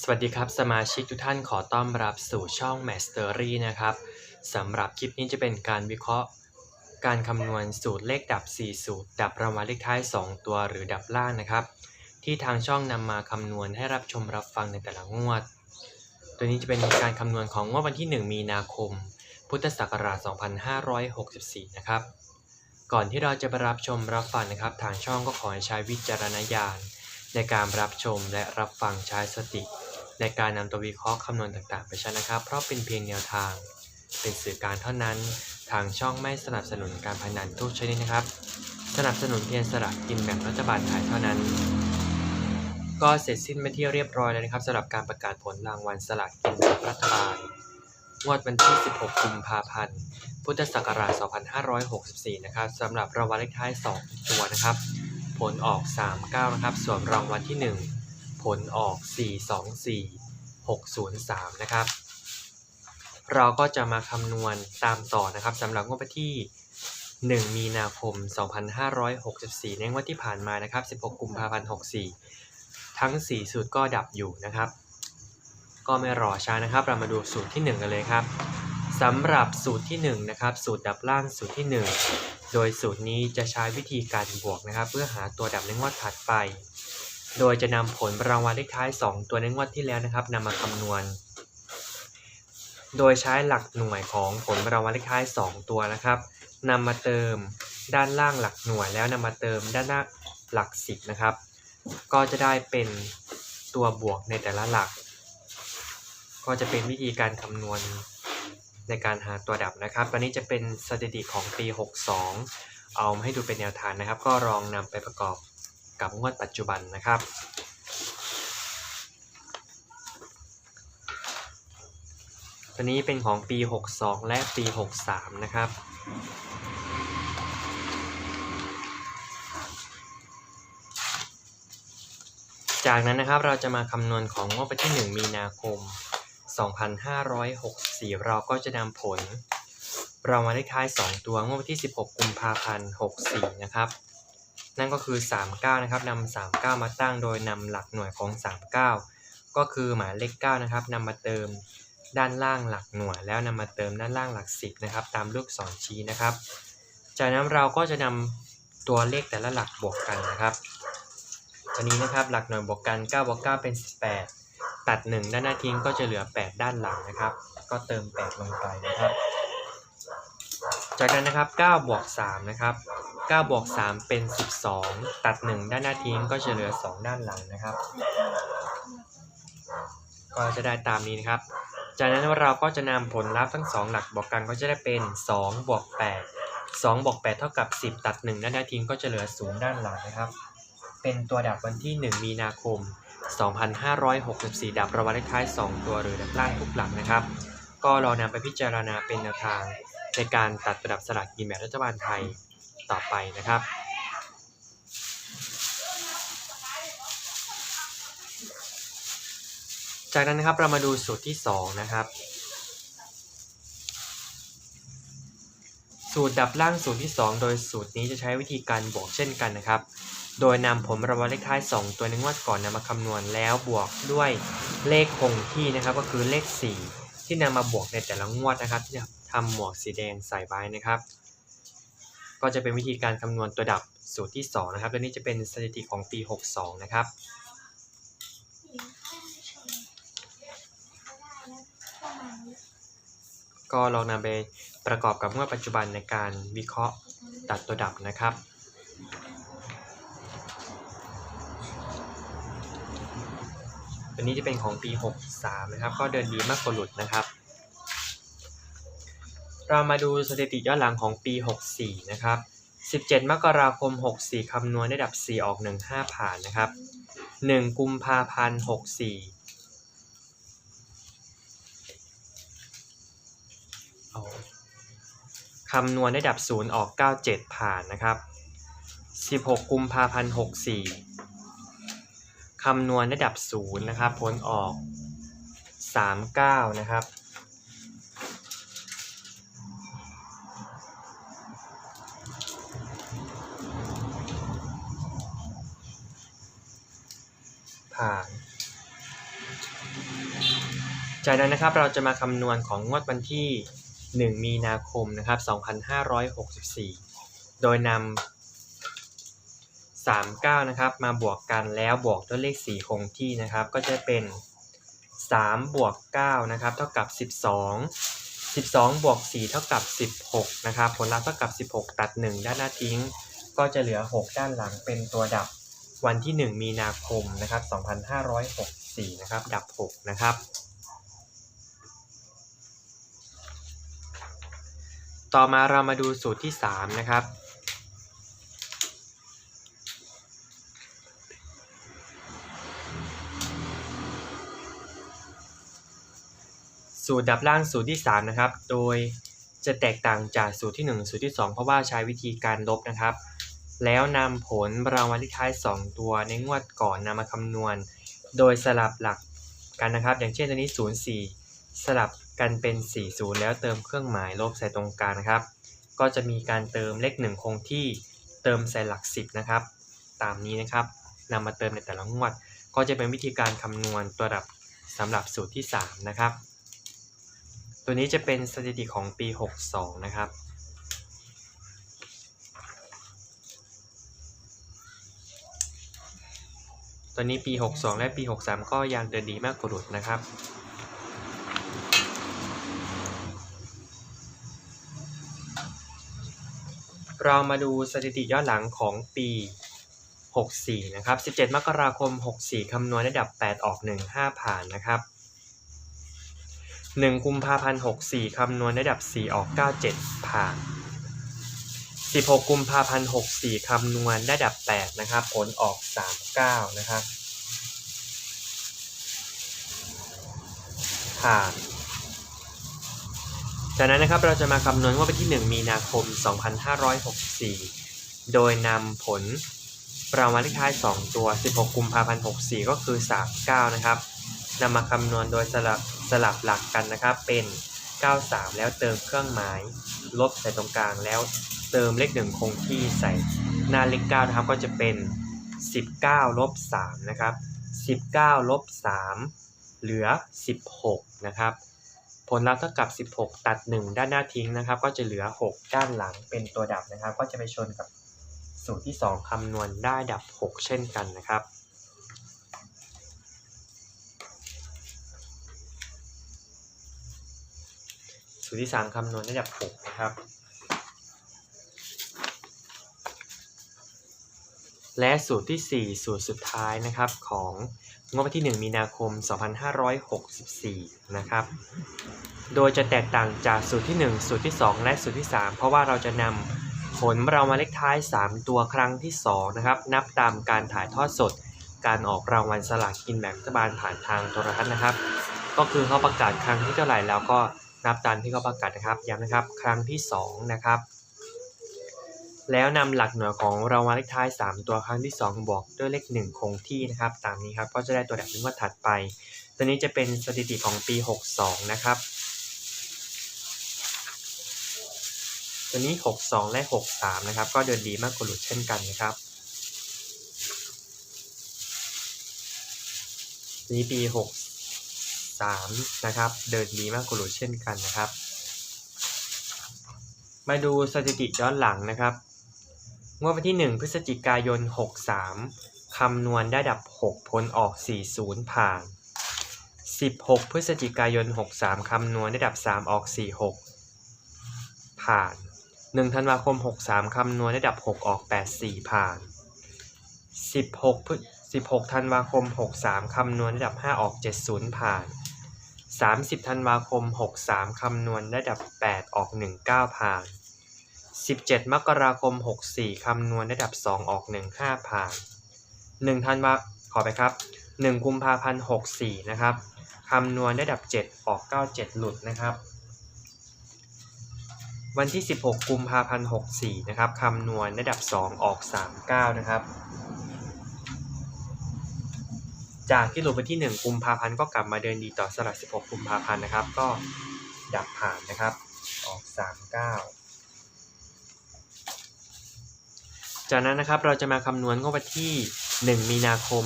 สวัสดีครับสมาชิกทุกท่านขอต้อนรับสู่ช่อง Mastery นะครับสำหรับคลิปนี้จะเป็นการวิเคราะห์ การคำนวณสูตรเลขดับ 4 สูตร ดับรางวัลเลขท้าย 2 ตัวหรือดับล่างนะครับ ที่ทางช่องนำมาคำนวณให้รับชมรับฟังในแต่ละงวด ตัวนี้จะเป็นการคำนวณของงวดวันที่ 1 มีนาคม พุทธศักราช 2564 นะครับ ก่อนที่เราจะไปรับชมรับฟังนะครับ ทางช่องก็ขอให้ใช้วิจารณญาณในการรับชมและรับฟังใช้สติ ในการนำตัววิเคราะห์คำนวณต่างๆ ไปใช้นะครับ เพราะเป็นเพียงแนวทาง เป็นสื่อการเท่านั้น ทางช่องไม่สนับสนุนการพนันทุกชนิดนะครับ สนับสนุนเพียงสลากกินแบ่งรัฐบาลไทยเท่านั้น ก็เสร็จสิ้นไปที่เรียบร้อยแล้วนะครับสำหรับการประกาศผลรางวัลสลากกินแบ่งรัฐบาลงวดวันที่ 16 กุมภาพันธ์ พุทธศักราช 2564 นะครับสำหรับรางวัลเลขท้าย 2 ตัวนะครับ ผลออก 39 นะครับ ส่วนรางวัลที่ 1 ผลออก 424 603 นะครับ เราก็จะมาคำนวณตามต่อนะครับสำหรับงวดที่ 1 มีนาคม 2564 ในงวดที่ผ่านมานะครับ 16 กุมภาพันธ์ 64 ทั้ง 4 สูตรก็ดับอยู่นะครับ ก็ไม่รอช้านะครับ เรามาดูสูตรที่ 1 กันเลยครับสำหรับสูตรที่1นะครับสูตรดับล่างสูตรที่ 1 โดยสูตรนี้จะใช้วิธีการบวกนะครับ เพื่อหาตัวดับในงวดถัดไป โดยจะนำผลรางวัลเลขท้าย 2 ตัวในงวดที่แล้วนะครับนำมาคำนวณ โดยใช้หลักหน่วยของผลรางวัลเลขท้าย 2 ตัวนะครับนำมาเติมด้านล่างหลักหน่วยแล้วนำมาเติมด้านหน้าหลัก 10 นะครับ ก็จะได้เป็นตัวบวกในแต่ละหลัก ก็จะเป็นวิธีการคำนวณในการหาตัวดับนะครับวันนี้จะเป็นสถิติของปี 62 เอามาให้ดูเป็นแนวทางนะครับ ก็ลองนำไปประกอบ กับงวดปัจจุบันนะครับ ตัวนี้เป็นของปี 62 และปี 63 นะครับจากนั้นนะครับเราจะมาคำนวณของงวดวันที่ 1 มีนาคม 2564 เราก็จะนำผล เรางวัลเลขท้าย 2 ตัวงวดวันที่ 16 กุมภาพันธ์ 64 นะครับ นั่นก็คือ 39 นะครับนำ39 มาตั้งโดยนำหลักหน่วยของ 39 ก็คือหมายเลข9นะครับนำมาเติมด้านล่างหลักหน่วย แล้วนำมาเติมด้านล่างหลัก 10นะครับตามลูกศรชี้นะครับ จากนั้นเราก็จะนำตัวเลขแต่ละหลักบวกกันนะครับตัวนี้นะครับหลักหน่วยบวกกัน9บวก9เป็น 18 ตัด 1 ด้านหน้าทิ้งก็จะเหลือ 8 ด้านหลังนะครับ ก็เติม 8 ลงไปนะครับ จากนั้นนะครับ9บวก3นะครับ 9บวก3เป็น 12 ตัด 1 ด้านหน้าทิ้งก็จะเหลือ 2 ด้านหลังนะครับ ก็จะได้ตามนี้นะครับ จากนั้นเราก็จะนำผลลัพธ์ทั้ง 2 หลักบวกกันก็จะได้เป็น2บวก8 2บวก8เท่ากับ 10 ตัด 1 ด้านหน้าทิ้งก็จะเหลือ0ด้านหลังนะครับ เป็นตัวดับวันที่ 1 มีนาคม 2564 ดับรางวัลเลขท้าย 2 ตัวหรือดับล่างทุกหลักนะครับ ก็รอนำไปพิจารณาเป็นแนวทางในการตัดประดับสลากกินแบ่งรัฐบาลไทย ต่อไปนะครับ จากนั้นนะครับเรามาดูสูตรที่ 2 นะครับ สูตรดับล่างสูตรที่ 2 โดยสูตรนี้จะใช้วิธีการบวกเช่นกันนะครับ โดยนำผลรางวัลเลขท้าย 2 ตัวในงวดก่อนนำมาคำนวณแล้วบวกด้วยเลขคงที่นะครับก็คือเลข 4 ที่นำมาบวกในแต่ละงวดนะครับที่ทำหมวกสีแดงใส่ไว้นะครับ ก็จะเป็นวิธีการคำนวณตัวดับสูตรที่ 2 นะครับและนี้จะเป็นสถิติของปี 62 นะครับก็ลองนำไปประกอบกับงวดปัจจุบันในการวิเคราะห์ตัดตัวดับนะครับ ตัวนี้จะเป็นของปี 63 นะครับ ก็เดินดีมากกว่าหลุดนะครับ เรามาดูสถิติย้อนหลังของปี 64 นะครับ 17 มกราคม 64 คำนวณได้ดับ 4 ออก 15 ผ่านนะครับ 1 กุมภาพันธ์ 64เอาคำนวณได้ดับ 0 ออก 97 ผ่านนะครับ 16 กุมภาพันธ์ 64 คำนวณได้ดับ 0 นะครับ ผลออก 39 นะครับ ผ่าน จากนั้นนะครับเราจะมาคำนวณของงวดวันที่ 1 มีนาคมนะครับ 2564 โดยนำ39 นะครับ มาบวกกันแล้วบวกด้วยเลข 4 คงที่นะครับ ก็จะเป็น 3 บวก 9 นะครับ เท่ากับ 12 12 บวก 4 เท่ากับ 16 นะครับ ผลลัพธ์เท่ากับ 16 ตัด 1 ด้านหน้าทิ้ง ก็จะเหลือ 6 ด้านหลังเป็นตัวดับ วันที่ 1 มีนาคมนะครับ 2564 นะครับ ดับ 6 นะครับ ต่อมาเรามาดูสูตรที่ 3 นะครับ สูตรดับล่างสูตรที่ 3 นะครับ โดยจะแตกต่างจากสูตรที่ 1 สูตรที่ 2 เพราะว่าใช้วิธีการลบนะครับ แล้วนำผลรางวัลเลขท้าย 2 ตัวในงวดก่อนนำมาคำนวณ โดยสลับหลักกันนะครับ อย่างเช่นตัวนี้ 0 4 สลับกันเป็น 4 0 แล้วเติมเครื่องหมายลบใส่ตรงกลางนะครับ ก็จะมีการเติมเลข 1 คงที่เติมใส่หลัก 10 นะครับ ตามนี้นะครับนำมาเติมในแต่ละงวด ก็จะเป็นวิธีการคำนวณตัวดับสำหรับสูตรที่ 3 นะครับ ตัวนี้จะเป็นสถิติของปี 62 นะครับ ตัวนี้ปี 62 และปี 63 ก็ยังเดินดีมากกว่าหลุดนะครับ เรามาดูสถิติย้อนหลังของปี 64 นะครับ 17 มกราคม 64 คำนวณระดับ 8 ออก 1 5 ผ่านนะครับ 1 กุมภาพันธ์ 64 คำนวณระดับ 4 ออก 9 7 ผ่าน 16 กุมภาพันธ์64คำนวณระดับ 8 นะครับ ผลออก 39 นะครับ ผ่านจากนั้นนะครับเราจะมาคำนวณว่าวันที่ 1 มีนาคม 2564 โดยนำผลรางวัลเลขท้าย 2 ตัว 16 กุมภาพันธ์ 64 ก็คือ 39 นะครับนำมาคำนวณโดยสลับสลับหลักกันนะครับ เป็น 93 แล้วเติมเครื่องหมาย ลบใส่ตรงกลางแล้ว เติมเลข1คงที่ใส่หน้าเลข9นะครับก็จะเป็น 19ลบ3นะครับ19ลบ3เหลือ 16นะครับผลลัพธ์เท่ากับ 16 ตัด 1 ด้านหน้าทิ้งนะครับ ก็จะเหลือ 6 ด้านหลังเป็นตัวดับนะครับ ก็จะไปชนกับสูตรที่ 2คำนวณได้ดับ 6 เช่นกันนะครับ สูตรที่ 3คำนวณได้ดับ 6 นะครับ และสูตรที่ 4 สูตรสุดท้ายนะครับของงวดวันที่ 1 มีนาคม 2564 นะครับ โดยจะแตกต่างจากสูตรที่ 1 สูตรที่ 2 และสูตรที่ 3 เพราะว่าเราจะนำผลเรางวัลเลขท้าย 3 ตัวครั้งที่ 2 นะครับ นับตามการถ่ายทอดสด การออกรางวัลสลากกินแบ่งรัฐบาลผ่านทางโทรทัศน์นะครับ ก็คือเขาประกาศครั้งที่เท่าไหร่แล้วก็นับตามที่เขาประกาศนะครับย้ำนะครับ ครั้งที่ 2 นะครับ แล้วนำหลักหน่วยของรางวัลเลขท้าย 3 ตัวครั้งที่ 2 บวกด้วยเลข 1 คงที่นะครับ ตามนี้ครับก็จะได้ตัวแบบนี้ว่าถัดไป ตัวนี้จะเป็นสถิติของปี 62 นะครับ ตัวนี้ 62 และ 63 นะครับ ก็เดินดีมากกว่าหลุดเช่นกันนะครับนี้ปี 63 นะครับ เดินดีมากกว่าหลุดเช่นกันนะครับ มาดูสถิติย้อนหลังนะครับ งวดวันที่ 1 พฤศจิกายน 63 คำนวณได้ดับ6ผลออก 40 ผ่าน 16 พฤศจิกายน 63 คำนวณได้ดับ 3 ออก 46 ผ่าน 1 ธันวาคม 63 คำนวณได้ดับ 6 ออก 84 ผ่าน 16พฤ16 ธันวาคม 63 คำนวณได้ดับ 5 ออก 70 ผ่าน 30 ธันวาคม 63 คำนวณได้ดับ 8 ออก 19 ผ่าน 17 มกราคม 64 คำนวณระดับ 2 ออก 15 ผ่าน 1 ธันวาขอไปครับ 1 กุมภาพันธ์ 64 นะครับ คำนวณระดับ 7 ออก 97 หลุดนะครับ วันที่ 16 กุมภาพันธ์ 64 นะครับ คำนวณระดับ 2 ออก 39 นะครับ จากที่หลุดไปที่ 1 กุมภาพันธ์ก็กลับมาเดินดีต่อสลับ16 กุมภาพันธ์นะครับ ก็ดับผ่านนะครับ ออก 39 จากนั้นนะครับเราจะมาคำนวณงวดวันที่ 1 มีนาคม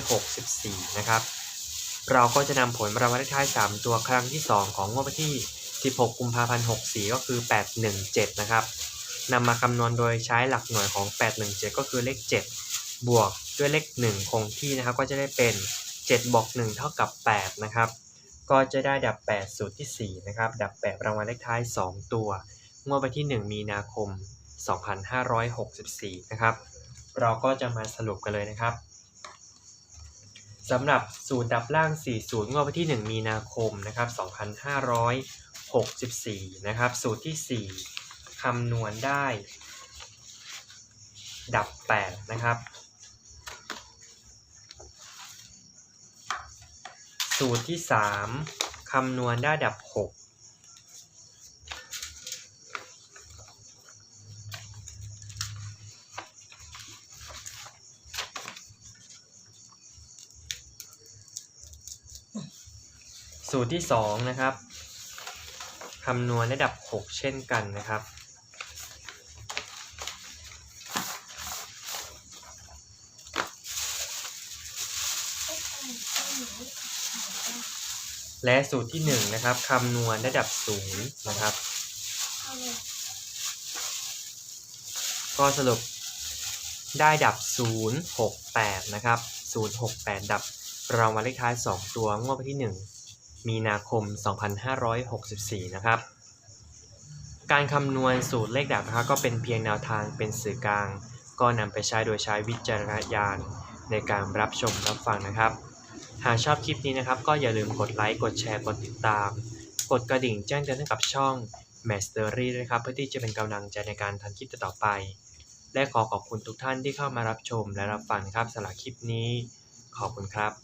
2564 นะครับ เราก็จะนำผลรางวัลเลขท้าย 3 ตัวครั้งที่ 2 ของงวดวันที่ 16 กุมภาพันธ์ 64 ก็คือ 817 นะครับนำมาคำนวณโดยใช้หลักหน่วยของ 817 ก็คือเลข 7 บวกด้วยเลข 1 คงที่นะครับ ก็จะได้เป็น 7 บวก 1 เท่ากับ 8 นะครับ ก็จะได้ดับ 8 สูตรที่ 4 นะครับ ดับ 8 รางวัลเลขท้าย 2 ตัว งวดวันที่ 1 มีนาคม 2564 นะครับ เราก็จะมาสรุปกันเลยนะครับสำหรับสูตรดับล่าง4สูตรงวดวันที่ 1 มีนาคมนะครับ 2564 นะครับ สูตรทีสี่ 4 คำนวณได้ ดับ 8 นะครับ สูตรที่ 3 คำนวณได้ดับ 6 สูตรที่ 2 นะครับคำนวณได้ดับ 6 เช่นกันนะครับ และสูตรที่ 1 นะครับคำนวณได้ดับ 0 นะครับ ก็สรุปได้ดับ 068 นะครับ 068 ดับรางวัลเลขท้าย 2 ตัวงวดที่ 1 มีนาคม 2564 นะครับ การคำนวณสูตรเลขดับนะครับก็เป็นเพียงแนวทางเป็นสื่อกลาง ก็นำไปใช้โดยใช้วิจารณญาณในการรับชมรับฟังนะครับ หากชอบคลิปนี้นะครับ ก็อย่าลืมกดไลค์กดแชร์กดติดตาม กดกระดิ่งแจ้งเตือนให้กับช่อง m a s t e r y ด้วยนะครับ เพื่อที่จะเป็นกำลังใจในการทำคลิปต่อไป และขอขอบคุณทุกท่านที่เข้ามารับชมและรับฟังครับสำหรับคลิปนี้ ขอบคุณครับ